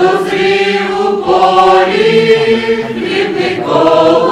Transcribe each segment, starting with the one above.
Dozrivu pori, hlibni kol,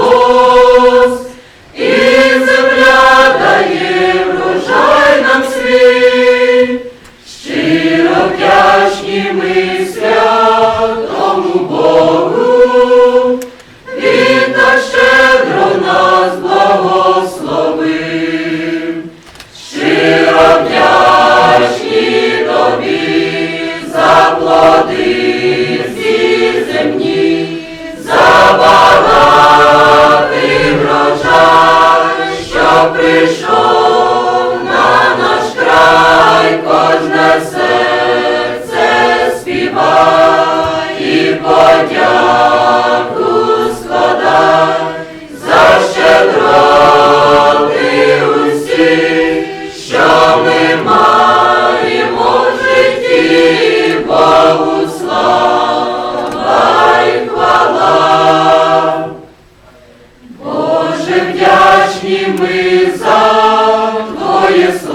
Christ,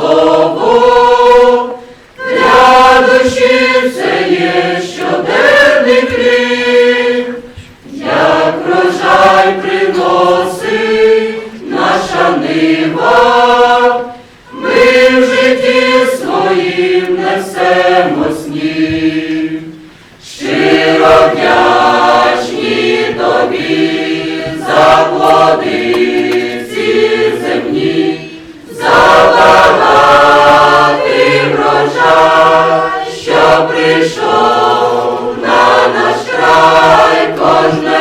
прийшов на наш край кожна.